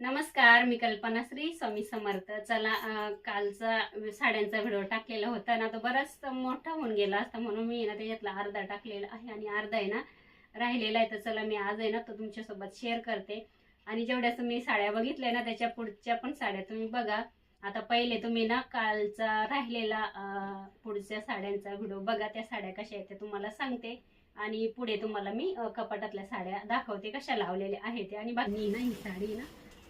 नमस्कार मी कल्पना श्री स्वामी समर्थ. चला कालचा साड्यांचा व्हिडिओ टाकलेला होता ना तो बराच मोठा होऊन गेला असता म्हणून मी ना त्याच्यातला अर्धा टाकलेला आहे आणि अर्धा आहे ना राहिलेला आहे. तर चला मी आज आहे ना तो तुमच्यासोबत शेअर करते. आणि जेवढ्याच मी साड्या बघितल्या ना त्याच्या पुढच्या पण साड्या तुम्ही बघा. आता पहिले तुम्ही ना कालचा राहिलेला पुढच्या साड्यांचा व्हिडिओ बघा. त्या साड्या कशा आहेत ते तुम्हाला सांगते. आणि पुढे तुम्हाला मी कपाटातल्या साड्या दाखवते कशा लावलेल्या आहेत आणि बाकी ना ही साडी ना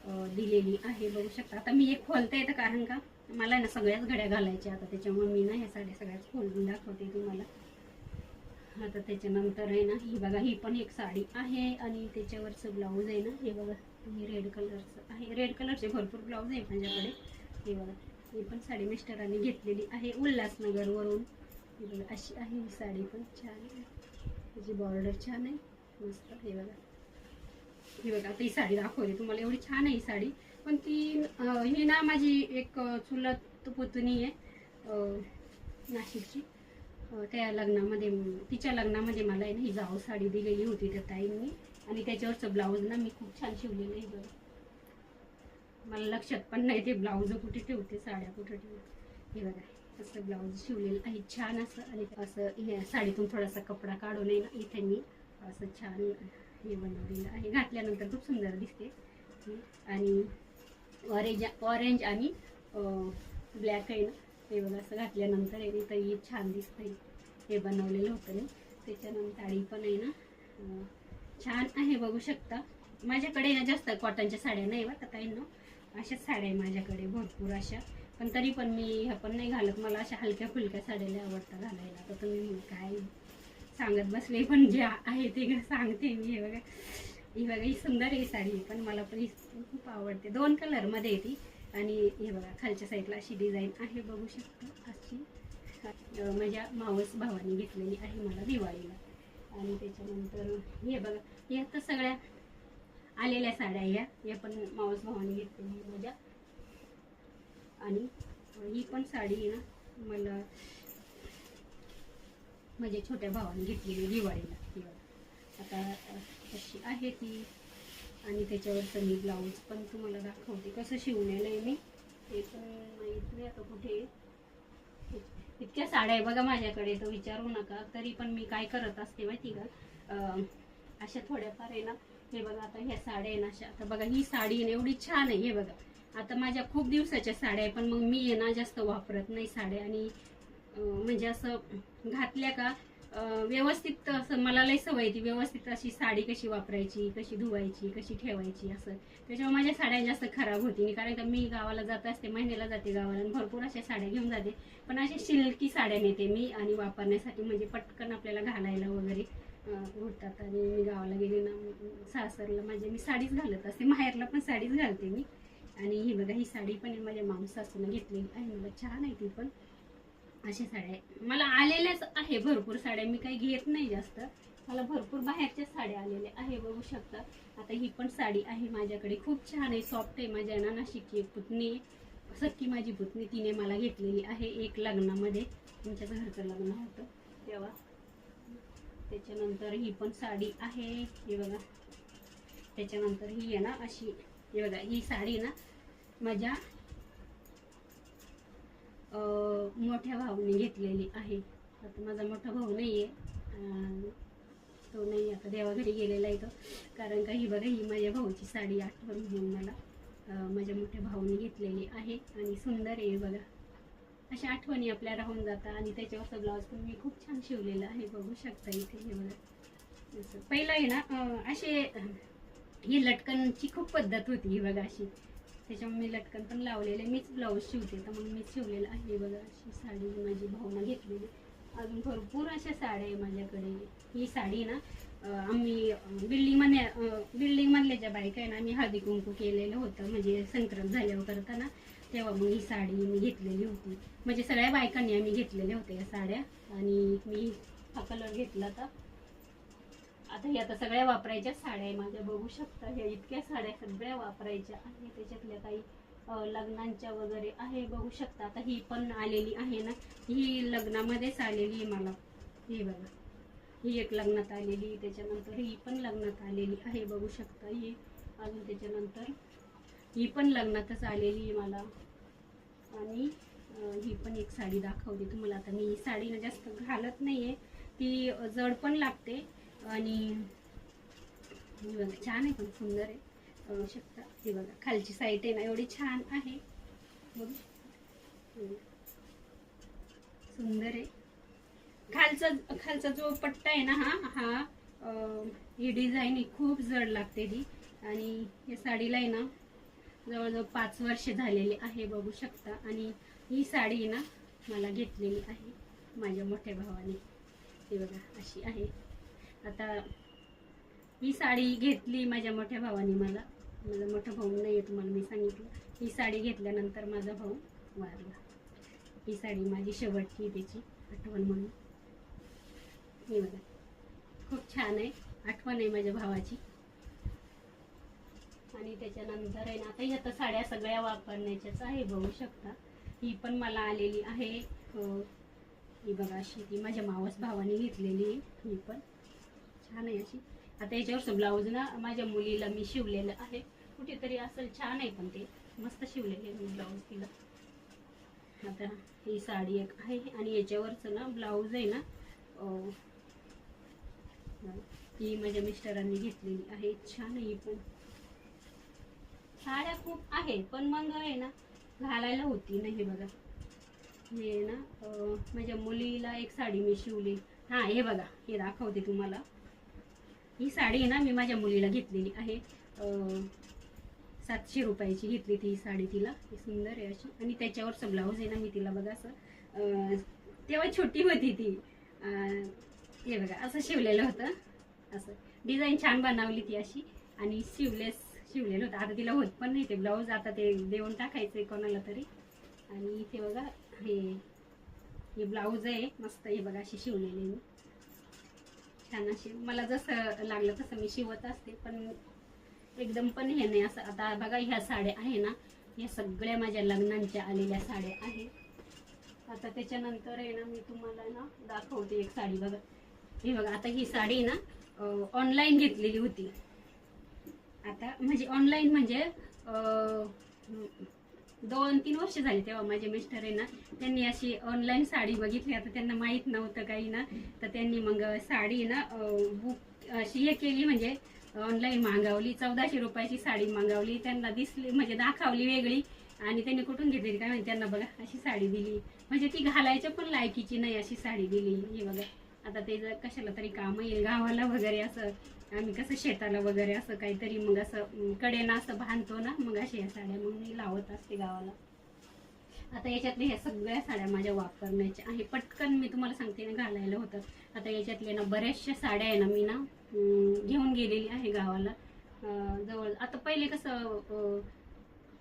दिलेली आहे बघू शकता. आता मी एक खोलते येतं कारण का मला ना सगळ्याच घड्या घालायच्या आता त्याच्यामुळे मी ना ह्या साड्या सगळ्याच खोलून दाखवते तुम्हाला. आता त्याच्यानंतर आहे ना ही बघा ही पण एक साडी आहे आणि त्याच्यावरचं ब्लाऊज आहे ना हे बघा हे रेड कलरचं आहे. रेड कलरचे भरपूर ब्लाऊज आहे माझ्याकडे. हे बघा ही पण साडी मिस्टरांनी घेतलेली आहे उल्हासनगरवरून. ही बघा अशी आहे ही साडी पण. छान आहे. त्याची बॉर्डर छान आहे. मस्त हे बघा. ही बघा आता ही साडी दाखवली. तुम्हाला एवढी छान आहे ही साडी. पण ती ही ना माझी एक चुलत पुतणी आहे नाशिकची. त्या लग्नामध्ये तिच्या लग्नामध्ये मला आहे ना ही जाऊ साडी दिलेली होती त्या ताईंनी. आणि त्याच्यावरचं ब्लाऊज ना मी खूप छान शिवलेलं आहे बघा मला लक्षात पण नाही ते ब्लाऊज कुठे ठेवते साड्या कुठे ठेवते. हे बघा असं ब्लाऊज शिवलेलं आहे छान असं. आणि असं हे साडीतून थोडासा कपडा काढून आहे ना इथे मी असं छान हे बनवलेलं आहे घातल्यानंतर खूप सुंदर दिसते. आणि ऑरेंज ऑरेंज आणि ब्लॅक आहे ना हे बघा असं घातल्यानंतर आहे तर हे छान दिसतंय. हे बनवलेलं होतं ना त्याच्यानंतर साडी पण आहे ना छान आहे बघू शकता. माझ्याकडे ना जास्त कॉटनच्या साड्या नाही बघा काही ना अशाच साड्या आहे माझ्याकडे भरपूर अशा. पण तरी पण मी ह्या पण नाही घालत. मला अशा हलक्या फुलक्या साड्याला आवडतं घालायला. तर तुम्ही काय सांगत बसले पण जे आहे ते सांगते मी. हे बघा. ही बघा ही सुंदर आहे ही साडी पण मला पण ही खूप आवडते. दोन कलरमध्ये आहे ती. आणि हे बघा खालच्या साईडला अशी डिझाईन आहे बघू शकतो. अशी. माझ्या मावस भावाने घेतलेली आहे मला दिवाळीला. आणि त्याच्यानंतर हे बघा हे तर सगळ्या आलेल्या साड्या ह्या या. पण मावस भावाने घेतलेली माझ्या. आणि ही पण साडी आहे ना मला माझ्या छोट्या भावाने घेतलेली दिवाळीला आता अशी आहे ती? आणि त्याच्यावरचं मी ब्लाऊज पण तुम्हाला दाखवते. कसं शिवलेलं आहे मी ते पण माहीत नाही आता कुठे इतक्या साड्या आहे बघा माझ्याकडे तर विचारू नका. तरी पण मी काय करत असते माहिती का? अशा थोड्याफार आहे ना हे बघा आता ह्या साड्या आहे ना अशा. आता बघा ही साडी आहे ना एवढी छान आहे हे बघा. आता माझ्या खूप दिवसाच्या साड्या आहे पण मग मी आहे ना जास्त वापरत नाही साड्या. आणि म्हणजे असं घातल्या का व्यवस्थित असं मला लई सवय ती व्यवस्थित अशी साडी कशी वापरायची कशी धुवायची कशी ठेवायची असं. त्याच्यामुळे माझ्या साड्या जास्त खराब होती. नाही कारण का मी गावाला जात असते महिन्याला जाते गावाला आणि भरपूर अशा साड्या घेऊन जाते. पण अशा शिल्की साड्या नेते मी आणि वापरण्यासाठी म्हणजे पटकन आपल्याला घालायला वगैरे अं, होतात आणि मी गावाला गेले ना सासरला म्हणजे मी साडीच घालत असते. माहेरला पण साडीच घालते मी. आणि ही बघा ही साडी पण माझ्या माणूस सासून घेतलेली. आहे मला छान आहे ती पण. अशा साड्या मला आलेल्याच आहे भरपूर साड्या मी काही घेत नाही जास्त. मला भरपूर बाहेरच्या साड्या आलेल्या आहे बघू शकता. आता ही पण साडी आहे माझ्याकडे. खूप छान आहे सॉफ्ट आहे माझ्या ना एक पुतणी. सख्खी माझी पुतणी तिने मला घेतलेली आहे एक लग्नामध्ये. तुमच्या घरचं लग्न होतं तेव्हा. त्याच्यानंतर ही पण साडी आहे. हे बघा. त्याच्यानंतर ही आहे ना अशी. हे बघा ही साडी ना माझ्या मोठ्या भाऊने घेतलेली आहे. आता माझा मोठा भाऊ नाही आहे तो नाही आता देवाघरी गेलेला आहे तो. कारण का ही बघा ही माझ्या भाऊची साडी आठवण म्हणून मला माझ्या मोठ्या भाऊने घेतलेली आहे आणि सुंदर आहे बघा. अशा आठवणी आपल्या राहून जातात आणि त्याच्यावरचा ब्लाऊज पण मी खूप छान शिवलेला आहे. बघू शकता इथे हे बघा. असं. पहिलं आहे ना असे ही लटकनची खूप पद्धत होती ही बघा अशी. त्याच्यामुळे मी लटकन पण लावलेले. मीच ब्लाऊज शिवते तर मग मीच शिवलेलं आहे. बघा अशी साडी माझी भावना घेतलेली. अजून भरपूर अशा साड्या आहे माझ्याकडे. ही साडी ना आम्ही बिल्डिंगमध्ये बिल्डिंग मधल्या ज्या बायका आहे ना आम्ही हळदी कुंकू केलेलं होतं. म्हणजे संक्रांत झाल्यावर करताना तेव्हा मग ही साडी मी घेतलेली होती. म्हणजे सगळ्या बायकांनी आम्ही घेतलेल्या होत्या या साड्या. आणि मी हा कलर घेतला तर आता हे आता सगळ्या वापरायच्या साड्या आहे माझ्या. बघू शकता ह्या इतक्या साड्या सगळ्या वापरायच्या आहे त्याच्यातल्या काही लग्नांच्या वगैरे आहे बघू शकता. आता ही पण आलेली आहे ना. ही लग्नामध्येच आलेली आहे मला. ही बघा. ही एक लग्नात आलेली त्याच्यानंतर ही पण लग्नात आलेली आहे बघू शकता. ही अजून त्याच्यानंतर ही पण लग्नातच आलेली आहे मला. आणि ही पण एक साडी दाखवते तुम्हाला. आता मी ही साडी ना जास्त घालत नाहीये. ती जड पण लागते आणि बघा छान आहे पण सुंदर आहे. बघू शकता. हे बघा खालची साईट आहे ना एवढी छान आहे. बघू. सुंदर आहे. खालचा खालचा जो पट्टा आहे ना हा हा ही डिझाईन ही खूप जड लागते ही. आणि या साडीला आहे ना जवळजवळ पाच वर्ष झालेली आहे बघू शकता. आणि ही साडी ना मला घेतलेली आहे माझ्या मोठ्या भावाने. ही बघा अशी आहे. आता ही साडी घेतली माझ्या मोठ्या भावाने मला. माझा मोठा भाऊ नाही आहे तुम्हाला मी सांगितलं. ही साडी घेतल्यानंतर माझा भाऊ वारला. ही साडी माझी शेवटची त्याची आठवण म्हणून. हे बघा. खूप छान आहे. आठवण आहे माझ्या भावाची. आणि त्याच्यानंतर आहे ना आता ह्या तर साड्या सगळ्या वापरण्याच्याच आहे बघू शकता. ही पण मला आलेली आहे. ही बघा अशी ती माझ्या मावस भावाने घेतलेली आहे. ही पण. छान आहे अशी. आता याच्यावरचं ब्लाऊज ना माझ्या मुलीला मी शिवलेलं आहे. कुठेतरी असेल छान आहे पण ते. मस्त शिवलेले मी ब्लाऊज तिला. आता ही साडी एक आहे आणि याच्यावरचं ना ब्लाऊज आहे ना ही माझ्या मिस्टरांनी घेतलेली आहे. छान आहे पण. साड्या खूप आहे पण मग आहे ना घालायला होती नाही बघा. हे ना माझ्या मुलीला एक साडी मी शिवली. हा हे बघा हे दाखवते तुम्हाला. ही साडी आहे ना मी माझ्या मुलीला घेतलेली आहे. सातशे रुपयाची घेतली ती साडी तिला. सुंदर आहे अशी. आणि त्याच्यावरचं ब्लाऊज आहे ना मी तिला बघा असं तेव्हा छोटी होती ती. हे बघा असं शिवलेलं होतं. असं. डिझाईन छान बनवली ती अशी. आणि शिवलेस शिवलेलं होतं. आता तिला होत पण नाही ते ब्लाऊज. आता ते देऊन टाकायचं कोणाला तरी. आणि इथे बघा हे हे ब्लाऊज आहे. मस्त हे बघा अशी शिवलेली मी. छान अशी मला जसं लागलं तसं मी शिवत असते पण एकदम पण हे नाही असं. आता बघा ह्या साड्या आहे ना ह्या सगळ्या माझ्या लग्नांच्या आलेल्या साड्या आहेत. आता त्याच्यानंतर आहे ना मी तुम्हाला ना दाखवते एक साडी बघा. हे बघा आता ही साडी ना ऑनलाईन घेतलेली होती. आता म्हणजे ऑनलाईन म्हणजे दोन तीन वर्ष झाली तेव्हा माझे मिस्टर आहे ना त्यांनी अशी ऑनलाईन साडी बघितली. आता त्यांना माहीत नव्हतं काही ना. तर त्यांनी मग साडी ना बुक अशी हे केली म्हणजे ऑनलाईन मागवली. चौदाशे रुपयाची साडी मागवली. त्यांना दिसली म्हणजे दाखवली वेगळी. आणि त्यांनी कुठून घेतली काय माहिती? त्यांना बघा अशी साडी दिली. म्हणजे ती घालायच्या पण लायकीची नाही अशी साडी दिली. हे बघा. आता ते जर कशाला तरी काम येईल गावाला वगैरे असं. आम्ही कसं शेताला वगैरे असं काहीतरी मग असं कडेनं असं बांधतो ना मग अशा या साड्या मग मी लावत असते गावाला. आता याच्यातल्या ह्या सगळ्या साड्या माझ्या वापरण्याच्या आहे. पटकन मी तुम्हाला सांगते ना घालायला होतं. आता याच्यातल्या ना बऱ्याचशा साड्या आहे ना मी ना घेऊन गेलेली आहे गावाला. जवळ आता पहिले कसं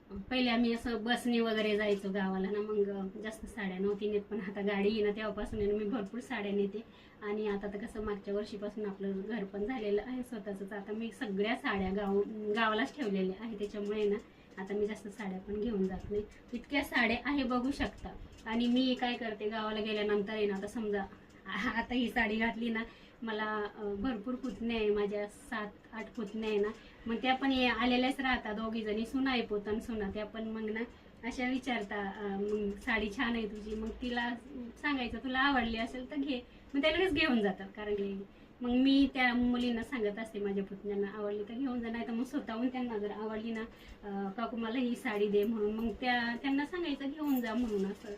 पहिले आम्ही असं बसने वगैरे जायचो गावाला ना मग जास्त साड्या नव्हती नेत पण आता गाडी आहे ना तेव्हापासून आहे ना मी भरपूर साड्या नेते. आणि आता तर कसं मागच्या वर्षीपासून आपलं घर पण झालेलं आहे स्वतःच आता मी सगळ्या साड्या गाव गावालाच ठेवलेल्या आहे त्याच्यामुळे ना आता मी जास्त साड्या पण घेऊन जात नाही. इतक्या साड्या आहे बघू शकता. आणि मी काय करते गावाला गेल्यानंतर आहे ना आता समजा आता ही साडी घातली ना मला भरपूर पुतण्या आहे माझ्या सात आठ पुतण्या आहे ना मग त्या पण आलेल्याच राहतात दोघी जणी सुना आहे पोतन सुना. त्या पण मग ना अशा विचारता मग साडी छान आहे तुझी. मग तिला सांगायचं तुला आवडली असेल तर घे. मग त्या लगेच घेऊन जातात कारण की मग मी त्या मुलींना सांगत असते माझ्या पुतण्यांना आवडली तर घेऊन जा नाही तर मग स्वतःहून त्यांना जर आवडली ना काकू मला ही साडी दे म्हणून. मग त्या त्यांना सांगायचं घेऊन जा म्हणून असं.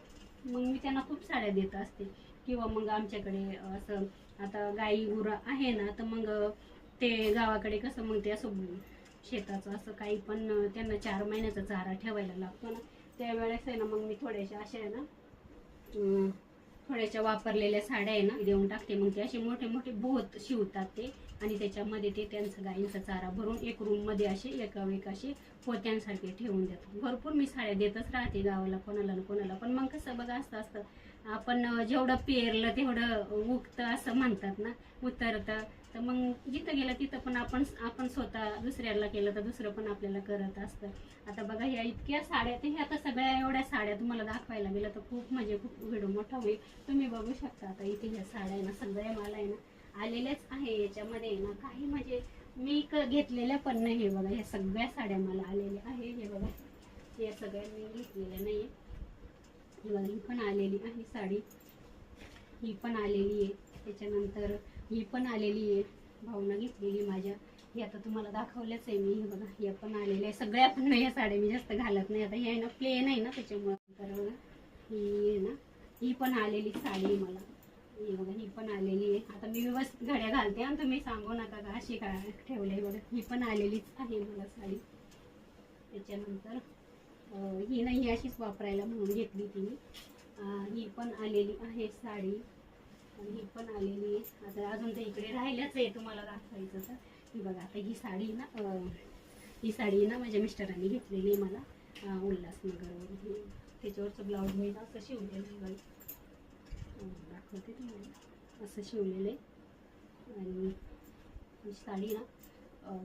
मग मी त्यांना खूप साड्या देत असते. किंवा मग आमच्याकडे असं आता गाई गुरं आहे ना तर मग ते गावाकडे कसं मग ते असं शेताचं असं काही पण त्यांना चार महिन्याचा चारा ठेवायला लागतो ना. त्यावेळेस आहे ना मग मी थोड्याशा अशा आहे ना थोड्याशा वापरलेल्या साड्या आहे ना देऊन टाकते. मग ते असे मोठे मोठे बोत शिवतात ते आणि त्याच्यामध्ये ते त्यांचं गाईंचा चारा भरून एक रूममध्ये असे एका एक असे पोत्यांसारखे ठेवून देतात. भरपूर मी साड्या देतच राहते गावाला कोणाला ना कोणाला. पण मग कसं बघा असतं असतं. आपण जेवढं पेरलं तेवढं उगतं असं म्हणतात ना. उतरतं. तर मग जिथं गेलं तिथं पण आपण आपण स्वतः दुसऱ्याला केलं तर दुसरं पण आपल्याला करत असतं. आता बघा ह्या इतक्या साड्या ते ह्या आता सगळ्या एवढ्या साड्या तुम्हाला दाखवायला गेलं तर खूप म्हणजे खूप व्हिडिओ मोठा होईल. तुम्ही बघू शकता आता इथे ह्या साड्या ना सगळ्या मला आहे ना आलेल्याच आहे याच्यामध्ये आहे ना. काही म्हणजे मी क- घेतलेल्या पण नाही हे बघा. ह्या सगळ्या साड्या मला आलेल्या आहे. हे बघा. या सगळ्या मी घेतलेल्या नाही हे बघा ही पण आलेली आहे साडी. ही पण आलेली आहे. त्याच्यानंतर ही पण आलेली आहे भावना घेतलेली माझ्या. ही आता तुम्हाला दाखवल्याच आहे मी. हे बघा हे पण आलेल्या आहे. सगळ्या पण नाही या साड्या मी जास्त घालत नाही. आता हे आहे ना प्लेन आहे ना त्याच्यामुळं. तर बघा ही आहे ना ही पण आलेली साडी आहे मला. ही बघा ही पण आलेली आहे. आता मी व्यवस्थित घड्या घालते आणि तुम्ही सांगू नका का अशी का ठेवले बघा. ही पण आलेलीच आहे मला साडी. त्याच्यानंतर ही नाही ही अशीच वापरायला म्हणून घेतली ती ही पण आलेली आहे साडी. आणि ही पण आलेली आहे. आता अजून तर इकडे राहिल्याच आहे तुम्हाला दाखवायचं तर. ही बघा आता ही साडी ना ही साडी ना माझ्या मिस्टरांनी घेतलेली आहे मला अं, उल्हासनगरवरून. त्याच्यावरचं ब्लाऊज मी ना असं शिवलेलं आहे बघा. दाखवते तुम्हाला. असं शिवलेलं आहे. आणि ही साडी ना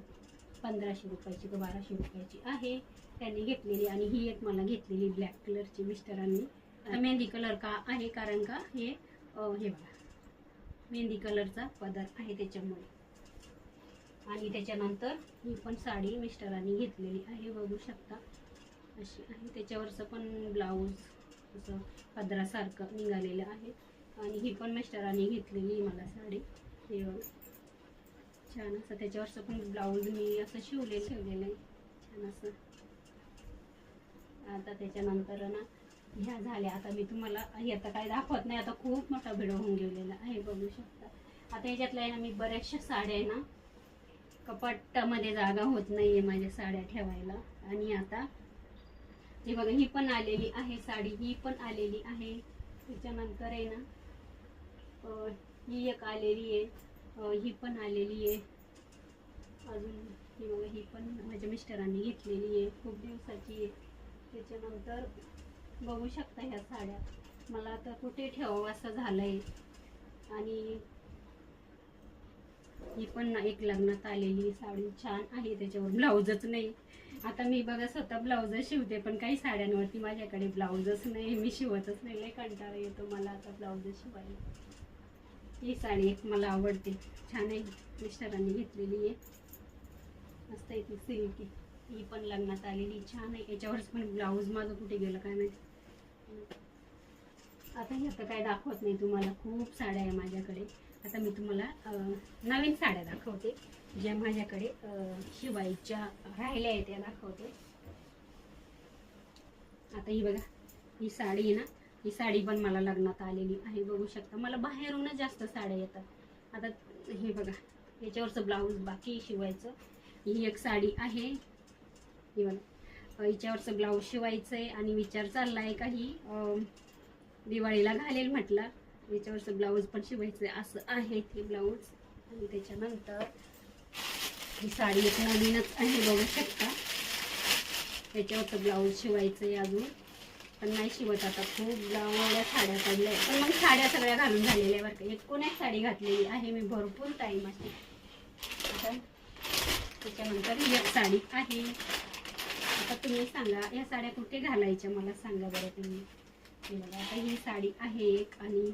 पंधराशे रुपयाची का बाराशे रुपयाची आहे. त्यांनी घेतलेली आणि ही एक मला घेतलेली ब्लॅक कलरची मिस्टरांनी. मेहंदी कलर का आहे? कारण का हे हे बघा. मेहंदी कलरचा पदार्थ आहे त्याच्यामुळे. आणि त्याच्यानंतर ही पण साडी मिस्टरांनी घेतलेली आहे बघू शकता. अशी आहे. त्याच्यावरचं पण ब्लाऊज असं पदरासारखं निघालेलं आहे. आणि ही पण मिस्टरांनी घेतलेली मला साडी. हे छान असं. त्याच्यावरचं पण ब्लाऊज मी असं शिवलेलं शिवलेलं आहे. छान असं. आता त्याच्यानंतर ना ह्या झाल्या. आता मी तुम्हाला आता काय दाखवत नाही. आता खूप मोठा व्हिडिओ होऊन गेलेला आहे बघू शकता. आता ह्याच्यातल्या आहे ना मी बऱ्याचशा साड्या आहे ना कपाटामध्ये जागा होत नाही आहे माझ्या साड्या ठेवायला. आणि आता हे बघा ही पण आलेली आहे साडी ही पण आलेली आहे. त्याच्यानंतर आहे ना ही एक आलेली आहे. ही पण आलेली आहे. अजून ही बघा ही पण माझ्या मिस्टरांनी घेतलेली आहे. खूप दिवसाची आहे. त्याच्यानंतर बघू शकता ह्या साड्या. मला आता कुठे ठेवावं असं झालंय. आणि ही पण ना एक लग्नात आलेली साडी छान आहे त्याच्यावर ब्लाऊजच नाही. आता मी बघा स्वतः ब्लाऊज शिवते पण काही साड्यांवरती माझ्याकडे ब्लाऊजच नाही मी शिवतच नाही. लय कंटाळा येतो मला आता ब्लाऊज शिवायला. ही साडी एक मला आवडते. छान आहे. मिस्टरांनी घेतलेली आहे. मस्त आहे ती सिल्की. ही पण लग्नात आलेली छान आहे. याच्यावरच पण ब्लाऊज माझं कुठे गेलं काय माहिती. आता हे आता काय दाखवत नाही तुम्हाला खूप साड्या आहे माझ्याकडे. आता मी तुम्हाला नवीन साड्या दाखवते ज्या माझ्याकडे शिवाईच्या शिवायच्या राहिल्या आहेत त्या दाखवते. आता ही बघा ही साडी आहे ना ही साडी पण मला लग्नात आलेली आहे बघू शकता. मला बाहेरूनच जास्त साड्या येतात. आता हे बघा याच्यावरचं ब्लाऊज बाकी शिवायचं ही एक साडी आहे. ही बघा. हिच्यावरचं ब्लाऊज शिवायचं आहे आणि विचार चालला आहे काही दिवाळीला घालेल म्हटलं. याच्यावरचं ब्लाऊज पण शिवायचं आहे असं आहे ते ब्लाऊज. आणि त्याच्यानंतर ही साडी एक नवीनच आहे बघू शकता. याच्यावरचं ब्लाऊज शिवायचं आहे अजून. पण नाही शिवत आता. खूप ब्लाऊजल्या साड्या काढल्या. आहेत. पण मग साड्या सगळ्या घालून झालेल्या आहे बरं का. एक एक साडी घातलेली आहे. मी भरपूर टाईम अशी. आता त्याच्यानंतर ही एक साडी आहे. आता तुम्ही सांगा या साड्या कुठे घालायच्या? मला सांगा बरं तुम्ही. बघा आता ही साडी आहे एक आणि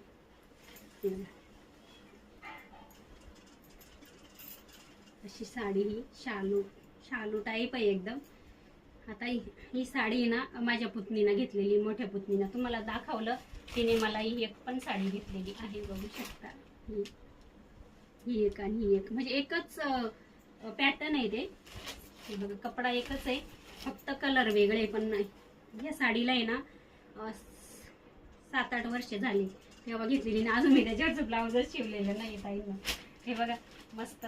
अशी साडी ही शालू शालू टाईप आहे एकदम. आता ही साडी ना माझ्या पुतणीनं घेतलेली मोठ्या पुतणीनं. तुम्हाला दाखवलं तिने मला ही एक पण साडी घेतलेली आहे बघू शकता. ही ही एक आणि ही एक. म्हणजे एकच पॅटर्न आहे ते. बघा कपडा एकच आहे. फक्त कलर वेगळे पण नाही. या साडीला आहे ना सात आठ वर्ष झाली. तेव्हा घेतलेली ना. अजून मी त्याच्यावरचं ब्लाऊजच शिवलेलं नाही ताईनं. हे बघा मस्त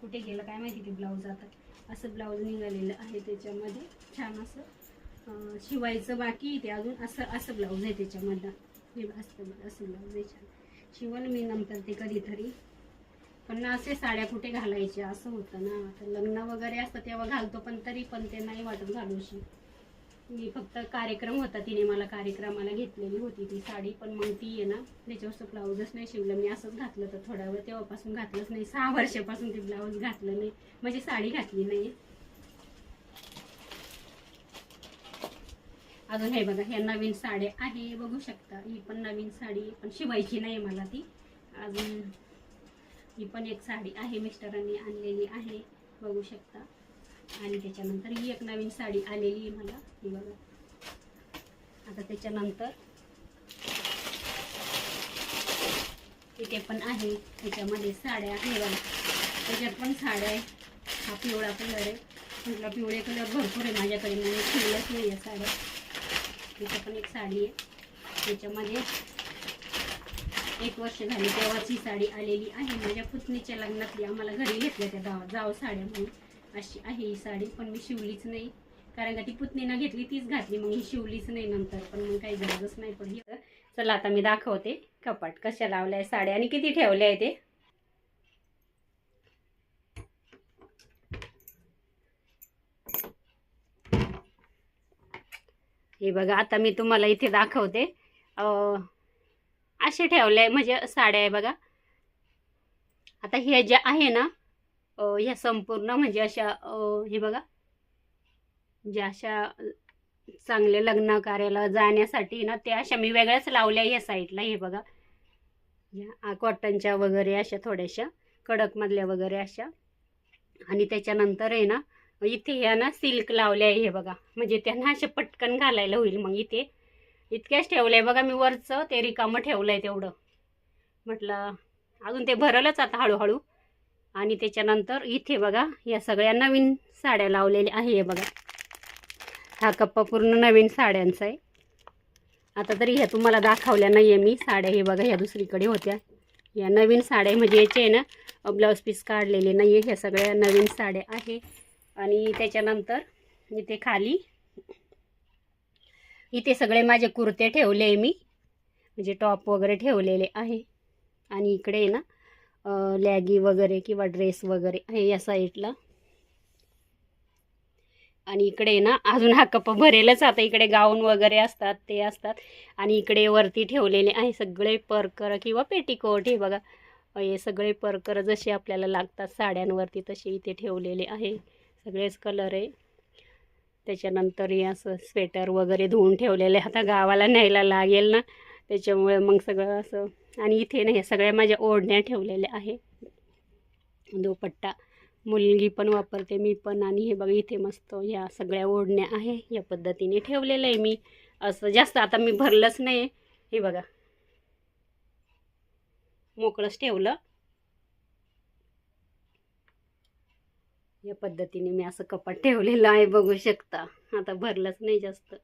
कुठे गेलं काय माहिती ते ब्लाऊज आता. असं ब्लाऊज निघालेलं आहे त्याच्यामध्ये. छान असं शिवायचं बाकी ते अजून. असं असं ब्लाऊज आहे त्याच्यामधला हे असतं असं ब्लाऊज आहे छान. शिवण मी नंतर ते कधीतरी. पण असे साड्या कुठे घालायच्या? असं होतं ना. आता लग्न वगैरे असतं तेव्हा घालतो पण तरी पण ते नाही वाटत घालूशी. मी फक्त कार्यक्रम होता तिने मला कार्यक्रमाला घेतलेली होती ती साडी पण मग ती आहे ना त्याच्यावरचं ब्लाऊजच नाही शिवलं. मी असंच घातलं तर थोडा वेळ तेव्हापासून घातलंच नाही. सहा वर्षापासून ते ब्लाऊज घातलं नाही. म्हणजे साडी घातली नाही. अजून हे बघा ह्या नवीन साड्या आहे बघू शकता. ही पण नवीन साडी पण शिवायची नाही मला ती. अजून ही पण एक साडी आहे मिस्टरांनी आणलेली आहे बघू शकता. आणि त्याच्यानंतर ही एक नवीन साडी आलेली आहे मला ही बघा. आता त्याच्यानंतर इथे पण आहे त्याच्यामध्ये साड्या आहे बघा. त्याच्यात पण साड्या आहे. हा पिवळा कलर आहे. म्हटलं पिवळे कलर भरपूर आहे माझ्याकडे म्हणून ठेवलंच नाही आहे साड्या. तिथे पण एक साडी आहे. त्याच्यामध्ये एक वर्ष झाली तेव्हाच ही साडी आलेली आहे. माझ्या पुतणीच्या लग्नातली आम्हाला घरी घेतल्या त्या गावात जाव साड्या म्हणून. अशी आहे ही साडी पण मी शिवलीच नाही. कारण का ती पुतणीनं घेतली तीच घातली. मग ही शिवलीच नाही नंतर. पण मग काही गरजच नाही पण ही चला आता मी दाखवते. कपाट कशा लावल्या आहे साड्या आणि किती ठेवल्या आहे ते? हे बघा आता मी तुम्हाला इथे दाखवते. असे ठेवले आहे. म्हणजे साड्या आहे बघा. आता ह्या ज्या आहे ना ह्या संपूर्ण म्हणजे अशा हे बघा. ज्या अशा चांगले लग्न कार्याला जाण्यासाठी ना त्या अशा मी वेगळ्याच लावल्या ह्या साईडला. हे बघा. या कॉटनच्या वगैरे अशा थोड्याशा कडकमधल्या वगैरे अशा. आणि त्याच्यानंतर आहे ना इथे ह्या ना सिल्क लावल्या आहे हे बघा. म्हणजे त्यांना असे पटकन घालायला होईल मग इथे. इतक्याच ठेवलं आहे बघा मी वरचं ते रिकामं ठेवलं आहे तेवढं. म्हटलं अजून ते भरलंच आता हळूहळू. आणि त्याच्यानंतर इथे बघा या सगळ्या नवीन साड्या लावलेल्या आहे हे बघा. हा कप्पा पूर्ण नवीन साड्यांचा आहे. आता तरी ह्या तुम्हाला दाखवल्या नाही आहे मी साड्या. हे बघा ह्या दुसरीकडे होत्या. या नवीन साड्या म्हणजे याचे आहे ना ब्लाऊज पीस काढलेले नाही आहे ह्या सगळ्या नवीन साड्या आहे. आणि त्याच्यानंतर इथे खाली इथे सगळे माझे कुर्ते ठेवले आहे मी. म्हणजे टॉप वगैरे ठेवलेले आहे. आणि इकडे आहे ना लॅगी वगैरे किंवा ड्रेस वगैरे आहे या साईडला. आणि इकडे आहे ना अजून हा कप भरेलच. आता इकडे गाऊन वगैरे असतात ते असतात. आणि इकडे वरती ठेवलेले आहे सगळे परकर किंवा पेटीकोट. हे बघा हे सगळे परकर जसे आपल्याला लागतात साड्यांवरती तसे इथे ठेवलेले आहे. सगळेच कलर आहे. त्याच्यानंतर हे असं स्वेटर वगैरे धुवून ठेवलेले. आता गावाला न्यायला लागेल ना. त्याच्यामुळे मग सगळं असं आणि इथे ना हे सगळ्या माझ्या ओढण्या ठेवलेल्या आहे. दुपट्टा. मुलगी पण वापरते मी पण. आणि हे बघा इथे मस्त ह्या सगळ्या ओढण्या आहे. या पद्धतीने ठेवलेलं आहे मी. असं जास्त आता मी भरलंच नाही. हे बघा. मोकळंच ठेवलं. या पद्धतीने मी असं कपाट ठेवलेलं आहे बघू शकता. आता भरलंच नाही जास्त.